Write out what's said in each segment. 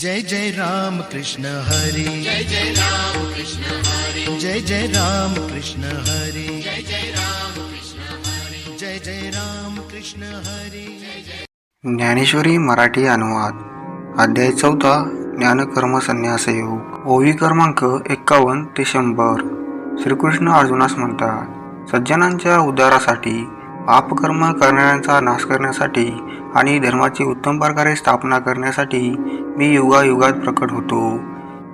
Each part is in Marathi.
जय जय राम कृष्ण हरी। जय जय राम कृष्ण हरी। जय जय राम कृष्ण हरी। जय जय राम कृष्ण हरी। जय जय राम कृष्ण हरी। ज्ञानेश्वरी मराठी अनुवाद अध्याय चौथा ज्ञानकर्म संन्यास योग ओवी क्रमांक एक्कावन्न ते शंभर. श्रीकृष्ण अर्जुनास म्हणतात सज्जनांच्या उद्धारासाठी पापकर्म करणाऱ्यांचा नाश करण्यासाठी आणि धर्माची उत्तम प्रकारे स्थापना करण्यासाठी मी युगायुगात प्रकट होतो.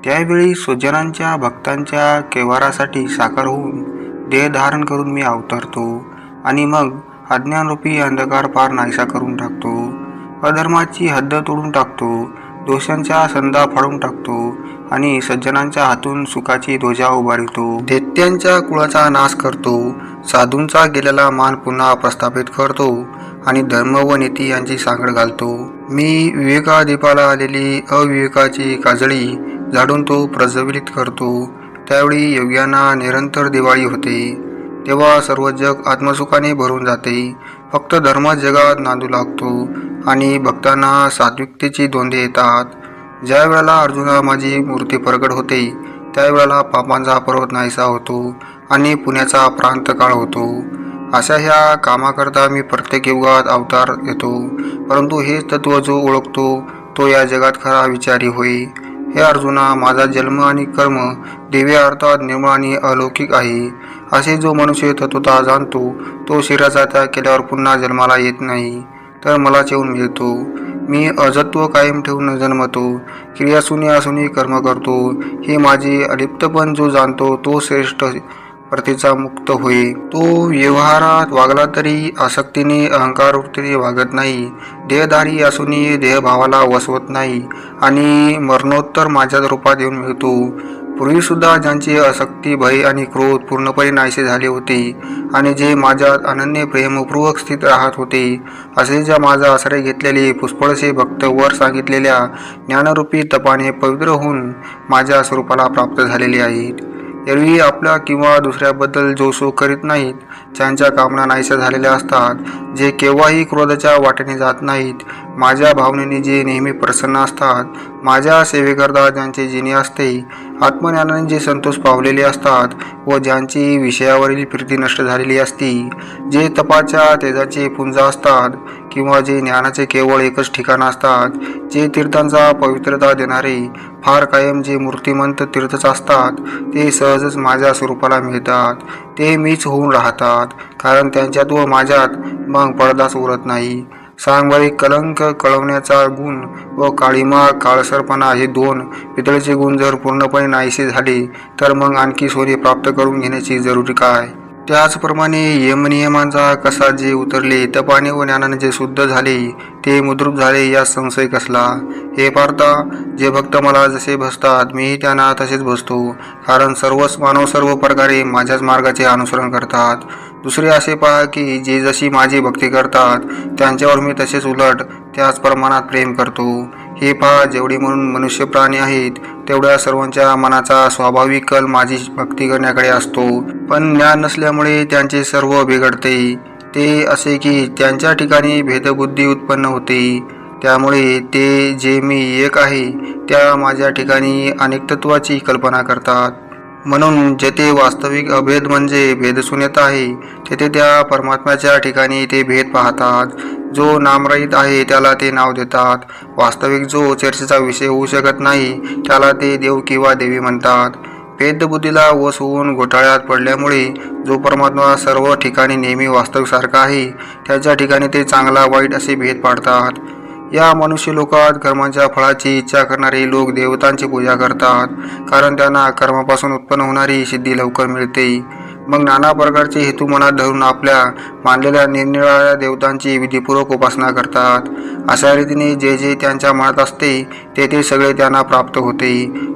त्यावेळी स्वजनांच्या भक्तांच्या केवारासाठी साकार होऊन देह धारण करून मी अवतरतो आणि मग अज्ञानरूपी अंधकार पार नाहीसा करून टाकतो. अधर्माची हद्द तोडून टाकतो. दोषांच्या संधा फाडून टाकतो आणि सज्जनांच्या हातून सुखाची ध्वजा उभारितो. दैत्यांच्या कुळाचा नाश करतो साधूंचा गेलेला मान पुन्हा प्रस्थापित करतो आणि धर्म व नीती यांची सांगड घालतो. मी विवेकादीपाला आलेली अविवेकाची काजळी झाडून तो प्रज्वलित करतो. त्यावेळी योग्यांना निरंतर दिवाळी होते. तेव्हा सर्व जग आत्मसुखाने भरून जाते. फक्त धर्म जगात नांदू लागतो आणि भक्तांना सात्विकतेची दोंदे येतात. ज्या वेळेला अर्जुना माझी मूर्ती प्रकट होते त्यावेळेला पापांचा पर्वत नाहीसा होतो आणि पुण्याचा प्रांत काळ होतो. अशा ह्या कामाकरता मी प्रत्येक युगात अवतार येतो परंतु हे तत्व जो ओळखतो तो या जगात खरा विचारी होई हे अर्जुना माझा जन्म आणि कर्म दिव्य अर्थात निर्मळ आणि अलौकिक आहे. असे जो मनुष्य तत्वता जाणतो तो शरीराचा त्याग केल्यावर पुन्हा जन्माला येत नाही तर मला येऊन मिळतो. मी अजत्व कायम ठेवून जन्मतो क्रियासुनी असूनही कर्म करतो. हे माझे अलिप्तपण जो जाणतो तो श्रेष्ठ प्रतीचा मुक्त होय तो व्यवहारात वागला तरी आसक्तीने अहंकार वृत्तीने वागत नाही. देहधारी असूनही देहभावाला वसवत नाही आणि मरणोत्तर माझ्याच रूपात येऊन मिळतो. पूर्वीसुद्धा ज्यांची आसक्ती भय आणि क्रोध पूर्णपणे नाहीसे झाले होते आणि जे माझ्यात अनन्य प्रेमपूर्वक स्थित राहत होते असे ज्या माझा आश्रय घेतलेले पुष्पळसे भक्त वर सांगितलेल्या ज्ञानरूपी तपाने पवित्र होऊन माझ्या स्वरूपाला प्राप्त झालेले आहेत. एरवी आपल्या किंवा दुसऱ्याबद्दल जोसो करीत नाहीत ज्यांच्या कामना नाहीशा झालेल्या असतात जे केव्हाही क्रोधाच्या वाटेने जात नाहीत. माझ्या भावनेने जे नेहमी प्रसन्न असतात माझ्या सेवेकरता ज्यांचे जिने असते आत्मज्ञानाने जे संतोष पावलेले असतात व ज्यांची विषयावरील प्रीती नष्ट झालेली असती जे तपाच्या तेजाचे पुंज असतात किंवा जे ज्ञानाचे केवळ एकच ठिकाण असतात जे तीर्थांचा पवित्रता देणारे फार कायम जे मूर्तिमंत तीर्थच असतात ते सहजच माझ्या स्वरूपाला मिळतात ते मीच होऊन राहतात कारण त्यांच्यात व माझ्यात मग पडदाच उरत नाही. सांगवारी कलंक कळवण्याचा गुण व काळीमा काळसरपणा हे दोन पितळेचे गुण जर पूर्णपणे नाहीसे झाले तर मग आणखी सोने प्राप्त करून घेण्याची जरुरी काय? त्याचप्रमाणे यमनियमांचा कसा जे उतरले तपाने व ज्ञानाने जे शुद्ध झाले ते मुद्रूप झाले या संशय कसला? हे पार्ता जे भक्त मला जसे भसतात मीही त्यांना तसेच भसतो कारण सर्वच मानव सर्व प्रकारे माझ्याच मार्गाचे अनुसरण करतात. दुसरे असे पहा की जे जशी माझी भक्ती करतात त्यांच्यावर मी तसेच उलट त्याच प्रमाणात प्रेम करतो. हे पहा जेवढे म्हणून मनुष्य प्राणी आहेत तेवढ्या सर्वांच्या मनाचा स्वाभाविक कल माझी भक्ती करण्याकडे असतो. पण ज्ञान नसल्यामुळे त्यांचे सर्व बिघडते. ते असे की त्यांच्या ठिकाणी भेदबुद्धी उत्पन्न होते. त्यामुळे ते जे मी एक आहे त्या माझ्या ठिकाणी अनेकतत्वाची कल्पना करतात. म्हणून जेथे वास्तविक अभेद म्हणजे भेदशून्यता आहे तेथे त्या परमात्म्याच्या ठिकाणी ते भेद पाहतात. जो नामरहित आहे त्याला ते नाव देतात. वास्तविक जो चर्चेचा विषय होऊ शकत नाही त्याला ते देव किंवा देवी म्हणतात. भेदबुद्धीला वस होऊन घोटाळ्यात पडल्यामुळे जो परमात्मा सर्व ठिकाणी नेहमी वास्तविकसारखा आहे त्याच्या ठिकाणी ते चांगला वाईट असे भेद पाडतात. या मनुष्य लोकात कर्मांच्या फळाची इच्छा करणारे लोक देवतांची पूजा करतात कारण त्यांना कर्मापासून उत्पन्न होणारी सिद्धी लवकर मिळते. मग नाना प्रकारचे हेतू मनात धरून आपल्या मानलेल्या निरनिराळ्या देवतांची विधीपूर्वक उपासना करतात. अशा रीतीने जे जे त्यांच्या मनात असते ते ते सगळे त्यांना प्राप्त होते.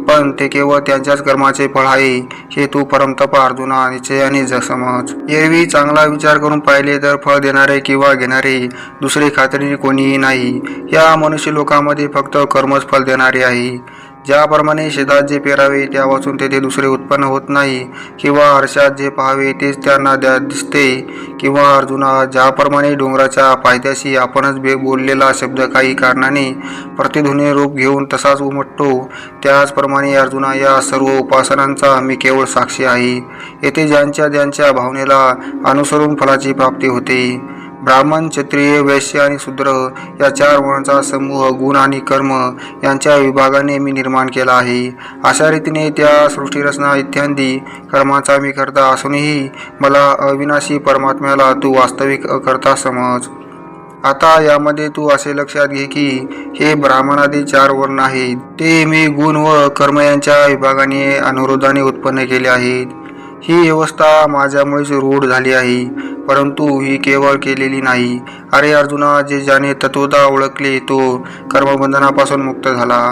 पण ते केवळ त्यांच्याच कर्माचे फळ आहे हे तू परमतप अर्जुना निश्चयाने आणि समज एरवी चांगला विचार करून पाहिले तर फळ देणारे किंवा घेणारे दुसरे खात्रीने कोणीही नाही. या मनुष्य लोकांमध्ये फक्त कर्मच फल देणारे आहे. ज्याप्रमाणे शेतात जे पेरावे त्यापासून तेथे दुसरे उत्पन्न होत नाही किंवा हर्षात जे पाहावे तेच त्यांना द्या दिसते किंवा अर्जुना ज्याप्रमाणे डोंगराच्या पायथ्याशी आपणच बे बोललेला शब्द काही कारणाने प्रतिध्वनी रूप घेऊन तसाच उमटतो त्याचप्रमाणे अर्जुना या सर्व उपासनांचा मी केवळ साक्षी आहे. येथे ज्यांच्या ज्यांच्या भावनेला अनुसरून फलाची प्राप्ती होते. ब्राह्मण क्षत्रिय वैश्य आणि शूद्र या चार वर्णांचा समूह गुण आणि कर्म यांच्या विभागाने मी निर्माण केला आहे. अशा रीतीने त्या सृष्टीरचना इत्यादी कर्माचा मी करता असूनही मला अविनाशी परमात्म्याला तू वास्तविक करता समज. आता यामध्ये तू असे लक्षात घे की हे ब्राह्मणादी चार वर्ण आहेत. ते मी गुण व कर्म यांच्या विभागाने अनुरोधाने उत्पन्न केले आहेत. ही व्यवस्था माझ्यामुळेच रूढ झाली आहे परंतु ही केवळ केलेली नाही. अरे अर्जुना जे ज्याने तत्वता ओळखले तो कर्मबंधनापासून मुक्त झाला.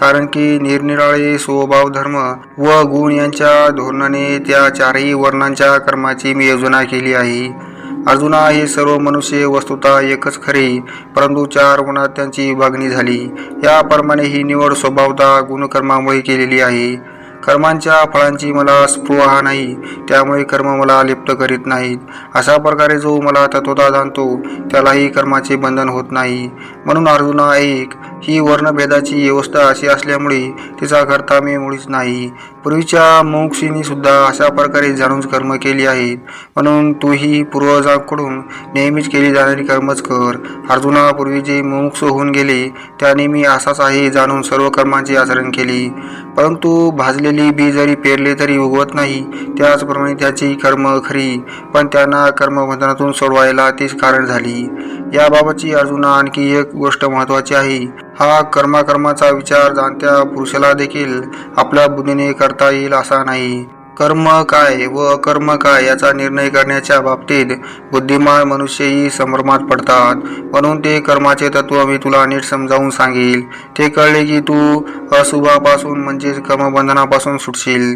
कारण की निरनिराळे स्वभाव धर्म व गुण यांच्या धोरणाने त्या चारही वर्णांच्या कर्माची मी योजना केली आहे. अर्जुना हे सर्व मनुष्य वस्तुता एकच खरे परंतु चार गुणात त्यांची विभागणी झाली. याप्रमाणे ही निवड स्वभावता गुणकर्मामुळे केलेली आहे. कर्मांच्या फळांची मला स्पृहा नाही त्यामुळे कर्म मला लिप्त करीत नाहीत. अशा प्रकारे जो मला तत्वता जाणतो त्यालाही कर्माचे बंधन होत नाही. म्हणून अर्जुना एक ही वर्णभेदाची व्यवस्था अशी असल्यामुळे तिचा करता मी मुळीच नाही. पूर्वीच्या मोक्षीनीसुद्धा अशा प्रकारे जाणून कर्म केली आहेत. म्हणून तूही पूर्वजांकडून नेहमीच केली जाणारी कर्मच कर. अर्जुना पूर्वी जे मोक्ष होऊन गेले त्याने मी असाच आहे जाणून सर्व कर्मांचे आचरण केले. परंतु भाजलेली बी जरी पेरले तरी उगवत नाही त्याचप्रमाणे त्याची कर्म खरी पण त्यांना कर्मबंधनातून सोडवायला तीच कारण झाली. याबाबतची अर्जुना आणखी एक गोष्ट महत्त्वाची आहे. हा कर्माकर्माचा विचार जाणत्या पुरुषाला देखील आपल्या बुद्धीने करता येईल असा नाही. कर्म काय व अकर्म काय याचा निर्णय करण्याच्या बाबतीत बुद्धिमान मनुष्यही संभ्रमात पडतात. म्हणून ते कर्माचे तत्व मी तुला नीट समजावून सांगेल. ते कळले की तू अशुभापासून म्हणजेच कर्मबंधनापासून सुटशील.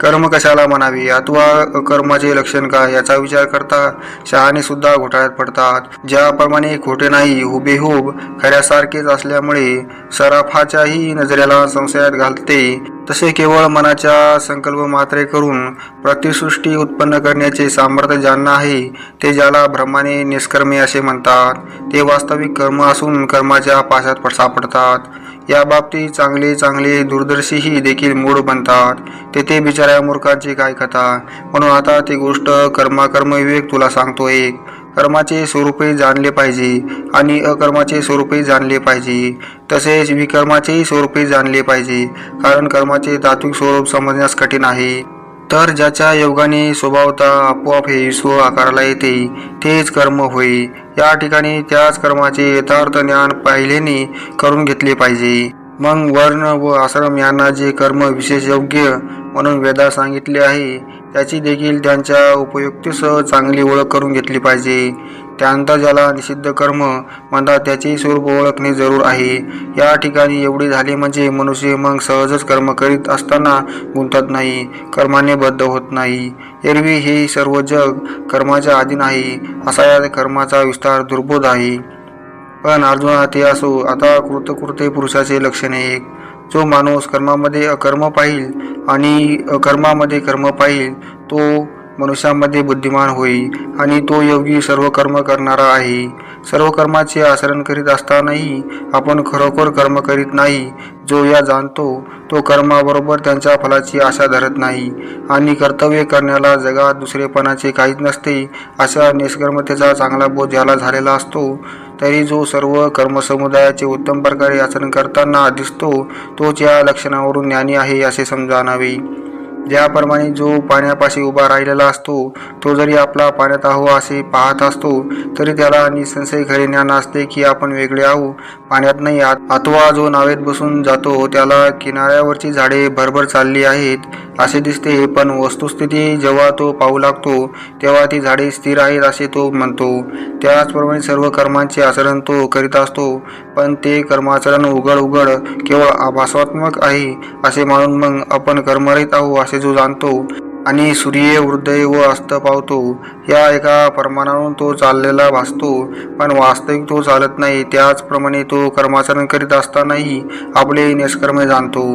कर्म कशाला म्हणावी? अथवा कर्माचे लक्षण काय? याचा विचार करता शहाणे सुद्धा घोटाळ्यात पडतात. ज्याप्रमाणे खोटे नाही हुबेहूब खऱ्यासारखेच असल्यामुळे सराफाच्याही नजरेला संशयात घालते. तसे केवळ मनाच्या संकल्प मात्रे करून प्रतिसृष्टी उत्पन्न करण्याचे सामर्थ्य ज्यांना आहे ते ज्याला ब्रह्माने निष्कर्मे असे म्हणतात ते वास्तविक कर्म असून कर्माच्या पाशात पड- सापडतात या बाबतीत चांगले चांगले दूरदर्शीही देखील मूळ बनतात. तेथे बिचाऱ्या मूर्खांची काय कथा? म्हणून आता ती गोष्ट कर्माकर्म विवेक तुला सांगतो एक. कर्माचे स्वरूपही जाणले पाहिजे आणि अकर्माचे स्वरूपही जाणले पाहिजे. तसेच विकर्माचेही स्वरूपही जाणले पाहिजे कारण कर्माचे तात्विक स्वरूप समजण्यास कठीण आहे. तर ज्याच्या योगाने स्वभावता आपोआप हे विश्व आकाराला येते तेच कर्म होय. त्या ठिकाणी त्याच कर्माचे यथार्थ ज्ञान पाहिलेने करून घेतले पाहिजे. मग वर्ण व आश्रम यांना जे कर्म विशेष योग्य म्हणून वेदा सांगितले आहे त्याची देखील त्यांच्या उपयुक्तीसह चांगली ओळख करून घेतली पाहिजे. त्यानंतर ज्याला निषिद्ध कर्म म्हणतात त्याचे स्वरूप ओळखणे जरूर आहे. या ठिकाणी एवढे झाले म्हणजे मनुष्य मग सहजच कर्म करीत असताना गुंतत नाही कर्माने बद्ध होत नाही. एरवी हे सर्व जग कर्माच्या अधीन आहे असा या कर्माचा विस्तार दुर्बोध आहे. पण अर्जुना ते असो आता कृतकृते पुरुषाचे लक्षणे एक जो माणूस कर्मामध्ये अकर्म पाहिल आणि अकर्मामध्ये कर्म पाहिल तो मनुष्यामध्ये बुद्धिमान होईल आणि तो योगी सर्व कर्म करणारा आहे. सर्व कर्माचे आचरण करीत असतानाही आपण खरोखर कर्म करीत नाही. जो या जाणतो तो कर्माबरोबर त्यांच्या फलाची आशा धरत नाही आणि कर्तव्य करण्याला जगात दुसरेपणाचे काहीच नसते अशा निष्कर्मतेचा चांगला बोध ज्याला झालेला असतो तरी जो सर्व कर्मसमुदायाचे उत्तम प्रकारे आचरण करताना दिसतो तोच या लक्षणावरून ज्ञानी आहे असे समजानावे. ज्याप्रमाणे जो पाण्यापाशी उभा राहिलेला असतो तो जरी आपला पाण्यात आहो असे पाहत असतो तरी त्याला निसंशय खरे ज्ञान असते की आपण वेगळे आहो. पाण्यात नाही आत- अथवा जो नावेत बसून जातो त्याला किनाऱ्यावरची झाडे भरभर चालली आहेत असे दिसते. पण वस्तुस्थिती जेव्हा तो पाहू लागतो तेव्हा ती झाडे स्थिर आहेत असे तो म्हणतो. त्याचप्रमाणे सर्व कर्मांचे आचरण तो करीत असतो पण ते कर्माचरण उघड उघड केवळ आभासात्मक आहे असे मानून मग आपण कर्मरहित आहो असे जो जाणतो आणि सूर्य हृदय व अस्त पावतो या एका प्रमाणावरून तो चाललेला भासतो. पण वास्तविक तो चालत नाही त्याचप्रमाणे तो कर्माचरण करीत असतानाही आपले निष्कर्म जाणतो.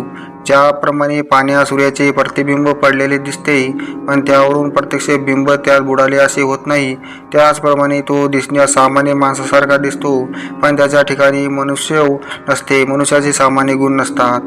ज्याप्रमाणे पाण्यात सूर्याचे प्रतिबिंब पडलेले दिसते पण त्यावरून प्रत्यक्ष बिंब त्यात बुडाले असे होत नाही. त्याचप्रमाणे तो दिसण्यास सामान्य माणसासारखा दिसतो पण त्याच्या ठिकाणी मनुष्य नसते मनुष्याचे सामान्य गुण नसतात.